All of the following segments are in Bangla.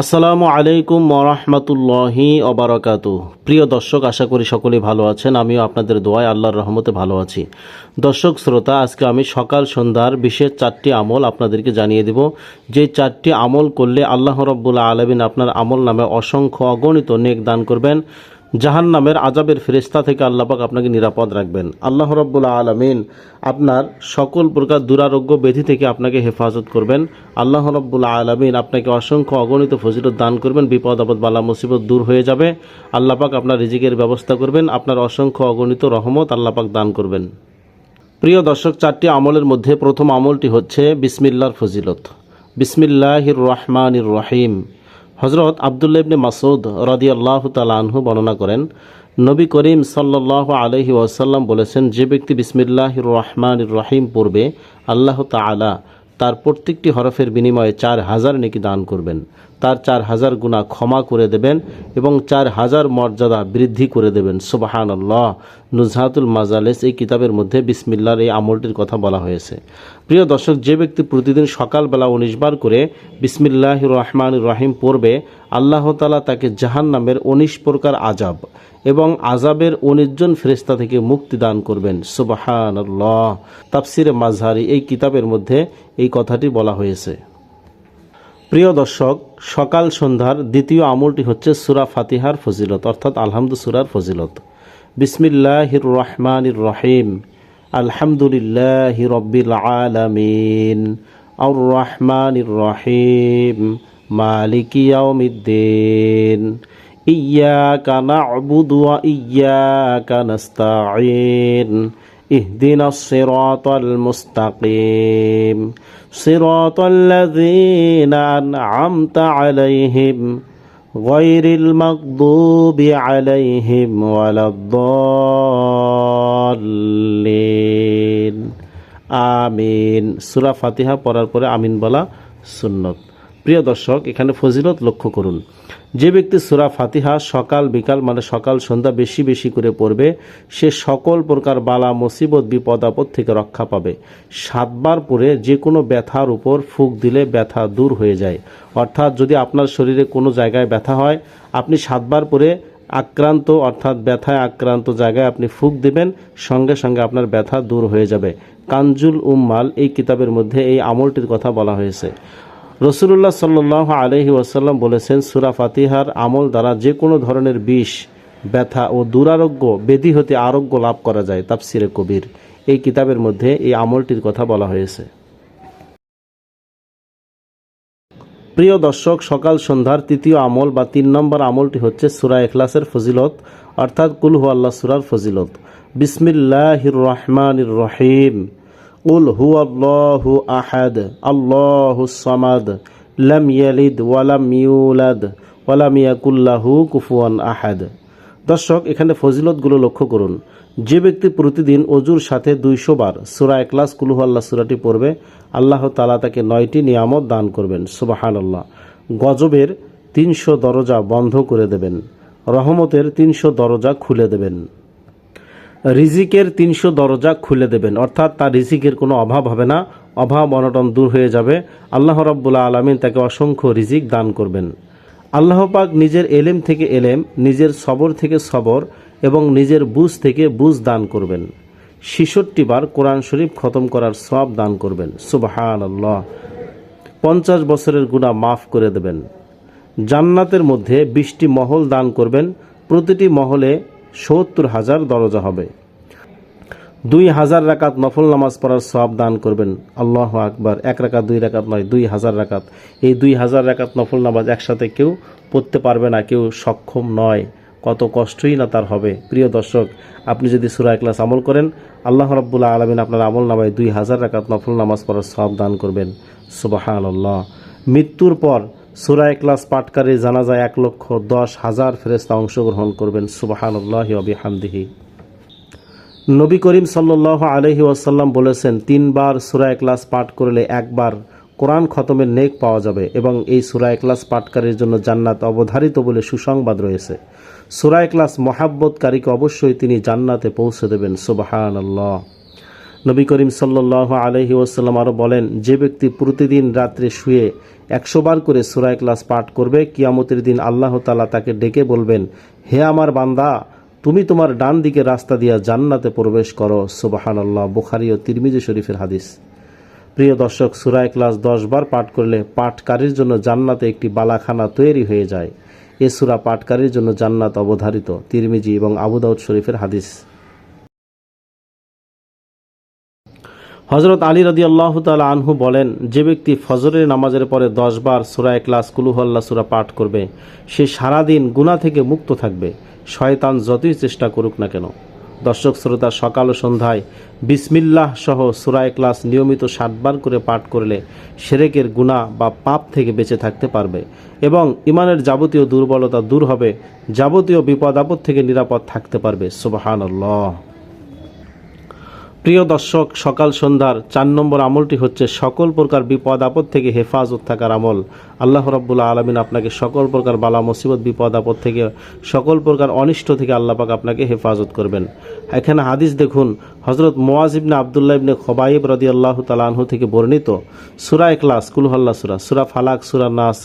আসসালামু আলাইকুম মরহমতুল্লাহি অবরাকাত প্রিয় দর্শক, আশা করি সকলে ভালো আছেন। আমিও আপনাদের দোয়ায় আল্লাহর রহমতে ভালো আছি। দর্শক, শ্রোতা, আজকে আমি সকাল সন্ধ্যার বিশেষ চারটি আমল আপনাদেরকে জানিয়ে দেব। যে চারটি আমল করলে আল্লাহ রব্বুল্লা আলমিন আপনার আমল নামে অসংখ্য অগণিত নেক দান করবেন। জাহান নামের আজাবের ফেরেস্তা থেকে আল্লাপাক আপনাকে নিরাপদ রাখবেন। আল্লাহ রব্বুল্লা আলমিন আপনার সকল প্রকার দুরারোগ্য ব্যাধি থেকে আপনাকে হেফাজত করবেন। আল্লাহ রব্বুল্লা আলমিন আপনাকে অসংখ্য অগণিত ফজিলত দান করবেন। বিপদ, আপদ, বালা, মুসিবত দূর হয়ে যাবে। আল্লাপাক আপনার রিজিকের ব্যবস্থা করবেন। আপনার অসংখ্য অগণিত রহমত আল্লাপাক দান করবেন। প্রিয় দর্শক, চারটি আমলের মধ্যে প্রথম আমলটি হচ্ছে বিসমিল্লার ফজিলত। বিসমিল্লাহির রহমানির রহিম। হজরত আবদুল্লা ইবনে মাসুদ রদি আল্লাহ তালাহু বর্ণনা করেন, নবী করিম সাল্লাহ আলহি ওয়াসাল্লাম বলেছেন, যে ব্যক্তি বিসমিল্লাহ রহমান রহিম পূর্বে আল্লাহ তালা তার প্রত্যেকটি হরফের বিনিময়ে চার হাজার নেকি দান করবেন। তার চার হাজার গুণা ক্ষমা করে দেবেন এবং চার হাজার মর্যাদা বৃদ্ধি করে দেবেন। সুবাহান আল্লাহ নুজহাতুল মাজালেস এই কিতাবের মধ্যে বিসমিল্লার এই আমলটির কথা বলা হয়েছে। প্রিয় দর্শক, যে ব্যক্তি প্রতিদিন সকালবেলা উনিশ বার করে বিসমিল্লাহ রহমান রহিম পড়বে, আল্লাহ তালা তাকে জাহান নামের উনিশ প্রকার আজাব এবং আজাবের উনিশজন ফেরেস্তা থেকে মুক্তি দান করবেন। সুবাহান আল্লাহ তাফসিরে মাঝহারি এই কিতাবের মধ্যে এই কথাটি বলা হয়েছে। প্রিয় দর্শক, সকাল সন্ধ্যার দ্বিতীয় আমলটি হচ্ছে সুরা ফাতিহার ফজিলত, অর্থাৎ আলহামদু সুরার ফজিলত। বিসমিল্লাহির রহমানির রহিম। আলহামদুলিল্লাহ রব্বিল আলামিন। আর রহমানির রহিম। মালিক ইয়াউমিদ্দিন। ইয়াকা না'বুদু ওয়া ইয়াকা নাস্তাঈন। اهدنا الصراط المستقيم صراط الذين أنعمت عليهم غير المغضوب عليهم ولا الضالين আমিন সুরা ফাতিহা পড়ার পরে আমিন বলা সুন্নত প্রিয় দর্শক, এখানে ফজিলত লক্ষ্য করুন। যে ব্যক্তি সুরা ফাতিহা সকাল, বিকাল মানে সকাল, সন্ধ্যা বেশি বেশি করে পড়বে, সে সকল প্রকার বালা, মুসিবত, বিপদ, আপদ থেকে রক্ষা পাবে। সাতবার পরে যে কোনো ব্যথার উপর ফুক দিলে ব্যথা দূর হয়ে যায়। অর্থাৎ যদি আপনার শরীরে কোনো জায়গায় ব্যথা হয়, আপনি সাতবার পরে আক্রান্ত, অর্থাৎ ব্যথায় আক্রান্ত জায়গায় আপনি ফুক দিবেন, সঙ্গে সঙ্গে আপনার ব্যথা দূর হয়ে যাবে। কাঞ্জুল উম্মাল, এই কিতাবের মধ্যে এই আমলটির কথা বলা হয়েছে। রসুল্লাহ সাল্লাহ আলহি ওয়াসাল্লাম বলেছেন, সুরা ফাতিহার আমল দ্বারা যে কোনো ধরনের বিষ, ব্যথা ও দুরারোগ্য, বেদি হতে আরোগ্য লাভ করা যায়, তাফসিরে কবির। এই কিতাবের মধ্যে এই আমলটির কথা বলা হয়েছে। প্রিয় দর্শক, সকাল সন্ধ্যার তৃতীয় আমল বা তিন নম্বর আমলটি হচ্ছে সুরা এখলাসের ফজিলত, অর্থাৎ কুলহু আল্লাহ সুরার ফজিলত। বিসমিল্লাহির রহমানির রহিম। উল হু আল্লাহু আহাদ আল্লাহু সামাদ লাম ইয়ালিদ ওয়ালাম ইউলাদ ওয়ালাম ইয়াকুল্লাহু কুফুয়ান আহাদ দর্শক, এখানে ফজিলতগুলো লক্ষ্য করুন। যে ব্যক্তি প্রতিদিন অজুর সাথে দুইশো বার সুরা একলাস কুলুহ আল্লাহ সুরাটি পড়বে, আল্লাহ তালা তাকে নয়টি নিয়ামত দান করবেন সুবাহান আল্লাহ গজবের তিনশো দরজা বন্ধ করে দেবেন, রহমতের তিনশো দরজা খুলে দেবেন। রিজিকের তিনশো দরজা খুলে দেবেন। অর্থাৎ তার রিজিকের কোনো অভাব হবে না, অভাব অনটন দূর হয়ে যাবে। আল্লাহ রব্বুল্লা আলমিন তাকে অসংখ্য রিজিক দান করবেন। আল্লাহ পাক নিজের এলেম থেকে এলেম, নিজের সবর থেকে সবর এবং নিজের বুঝ থেকে বুঝ দান করবেন। ছিষট্টি বার কোরআন শরীফ খতম করার সব দান করবেন। সুবাহান আল্লাহ পঞ্চাশ বছরের গুণা মাফ করে দেবেন। জান্নাতের মধ্যে বিশটি মহল দান করবেন। প্রতিটি মহলে সত্তর হাজার দরজা হবে। দুই হাজার রাকাত নফল নামাজ পড়ার সব দান করবেন। আল্লাহ আকবার। এক রাকাত, দুই রাকাত নয়, দুই হাজার রাকাত। এই দুই হাজার রাকাত নফল নামাজ একসাথে কেউ পড়তে পারবে না, কেউ সক্ষম নয়। কত কষ্টই না তার হবে। প্রিয় দর্শক, আপনি যদি সুরা ক্লাস আমল করেন, আল্লাহ রব্বুল্লাহ আলমিন আপনার আমল নামায় দুই হাজার রাকাত নফল নামাজ পড়ার সব দান করবেন। সুবাহান আল্লাহ মৃত্যুর পর সুরা ক্লাস জানা যায় এক লক্ষ দশ হাজার ফেরেস্তা অংশগ্রহণ করবেন। সুবাহান আল্লাহ নবী করিম সাল্লাহ আলহি ওয়াসাল্লাম বলেছেন, তিনবার সুরা ক্লাস পাঠ করলে একবার কোরআন খতমের নেক পাওয়া যাবে এবং এই সুরা ক্লাস পাঠকারীর জন্য জান্নাত অবধারিত বলে সুসংবাদ রয়েছে। সুরা ক্লাস মহাব্বতকারীকে অবশ্যই তিনি জান্নাতে পৌঁছে দেবেন। সুবাহান আল্লাহ নবী করিম সাল্লাহ আলহি ওসাল্লাম আরও বলেন, যে ব্যক্তি প্রতিদিন রাত্রে শুয়ে একশো বার করে সুরায় ক্লাস পাঠ করবে, কিয়ামতের দিন আল্লাহ তালা তাকে ডেকে বলবেন, হে আমার বান্দা, তুমি তোমার ডান দিকে রাস্তা দিয়া জান্নাতে প্রবেশ করো সুবাহান আল্লাহ বুখারি ও তিরমিজি শরীফের হাদিস। প্রিয় দর্শক সুরায় ক্লাস দশ বার পাঠ করলে পাঠকারীর জন্য জান্নাতে একটি বালাখানা তৈরি হয়ে যায়। এ সুরা পাঠকারীর জন্য জান্নাত অবধারিত, তিরমিজি এবং আবুদাউদ শরীফের হাদিস। হজরত আলী রদি আল্লাহ তালা আনহু বলেন, যে ব্যক্তি ফজরের নামাজের পরে দশ বার সুরায় ক্লাস কুলুহল্লা সুরা পাঠ করবে, সে সারাদিন গুণা থেকে মুক্ত থাকবে। শয়তান যতই চেষ্টা করুক না কেন। দর্শক শ্রোতা, সকাল ও সন্ধ্যায় বিসমিল্লাহ সহ সুরায় ক্লাস নিয়মিত ষাটবার করে পাঠ করলে সেরেকের গুণা বা পাপ থেকে বেঁচে থাকতে পারবে এবং ইমানের যাবতীয় দুর্বলতা দূর হবে, যাবতীয় বিপদ আপদ থেকে নিরাপদ থাকতে পারবে। সুবাহান প্রিয় দর্শক, সকাল সন্ধ্যার চার নম্বর আমলটি হচ্ছে সকল প্রকার বিপদ আপদ থেকে হেফাজত থাকার আমল। আল্লাহ রব্বুল্লাহ আলমিন আপনাকে সকল প্রকার বালা, মুসিবত, বিপদ আপদ থেকে, সকল প্রকার অনিষ্ট থেকে আল্লাহ পাক আপনাকে হেফাজত করবেন। এখানে হাদিস দেখুন হজরত মোয়াজ ইবনে আবদুল্লাহ ইবনে খবাইব রদি আল্লাহ তালাহু থেকে বর্ণিত সুরা এখলাস কুলহল্লা সুরা সুরা ফালাক, সুরা নাস,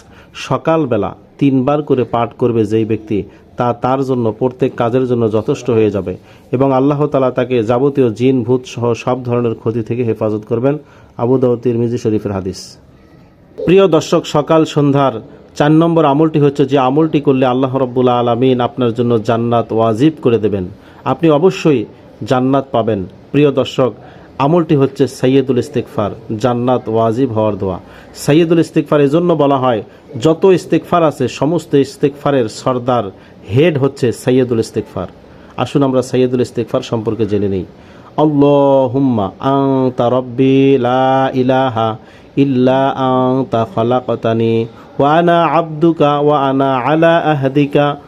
সকালবেলা তিনবার করে পাঠ করবে যেই ব্যক্তি তা তার জন্য, প্রত্যেক কাজের জন্য যথেষ্ট হয়ে যাবে। এবং আল্লাহ তালা তাকে যাবতীয় জিন, ভূত সহ সব ধরনের ক্ষতি থেকে হেফাজত করবেন। আবু দাউদ তিরমিজি শরীফের হাদিস। প্রিয় দর্শক, সকাল সন্ধ্যার চার নম্বর আমলটি হচ্ছে যে আমলটি করলে আল্লাহ রব্বুল্লা আলমিন আপনার জন্য জান্নাত ওয়াজিব করে দেবেন। আপনি অবশ্যই জান্নাত পাবেন। প্রিয় দর্শক আমলটি হচ্ছে সৈয়দুল ইস্তেকফার জান্নাত ওয়াজিব হওয়ার দোয়া। সৈয়দুল ইস্তেকফার এজন্য বলা হয়, যত ইস্তেকফার আছে, সমস্ত ইস্তেকফারের সর্দার হেড হচ্ছে সৈয়দুল ইস্তেকফার আসুন আমরা সৈয়দুল ইস্তেকফার সম্পর্কে জেনে নিই। আল্লাহুম্মা আংতা রব্বি লা ইলাহা ইল্লা আংতা খলাকতানি, ওয়া আনা আবদুকা ওয়া আনা আলা আহদিকা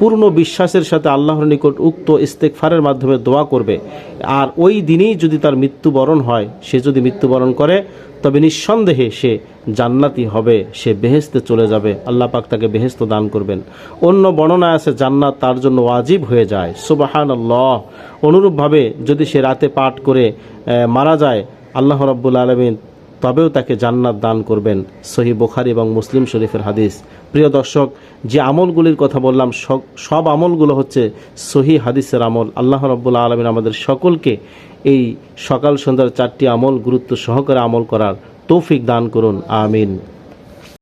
পূর্ণ বিশ্বাসের সাথে আল্লাহর নিকট উক্ত ইস্তেকফারের মাধ্যমে দোয়া করবে। আর ওই দিনেই যদি তার মৃত্যুবরণ হয়, সে যদি মৃত্যুবরণ করে, তবে নিঃসন্দেহে সে জান্নাতি হবে, সে বেহেস্তে চলে যাবে। আল্লাহ পাক তাকে বেহেস্ত দান করবেন। অন্য বর্ণনায় আছে, জান্নাত তার জন্য ওয়াজিব হয়ে যায়। সুবাহান আল্লাহ অনুরূপভাবে যদি সে রাতে পাঠ করে মারা যায়, আল্লাহ রব্বুল আলমিন তবেও তাকে জান্নাত দান করবেন। সহি বোখারি এবং মুসলিম শরীফের হাদিস। প্রিয় দর্শক, যে আমলগুলির কথা বললাম সব- আমলগুলো হচ্ছে সহি হাদিসের আমল। আল্লাহ রব্বুল্লা আলমিন আমাদের সকলকে এই সকাল সন্ধ্যার চারটি আমল গুরুত্ব সহকারে আমল করার তৌফিক দান করুন। আমিন।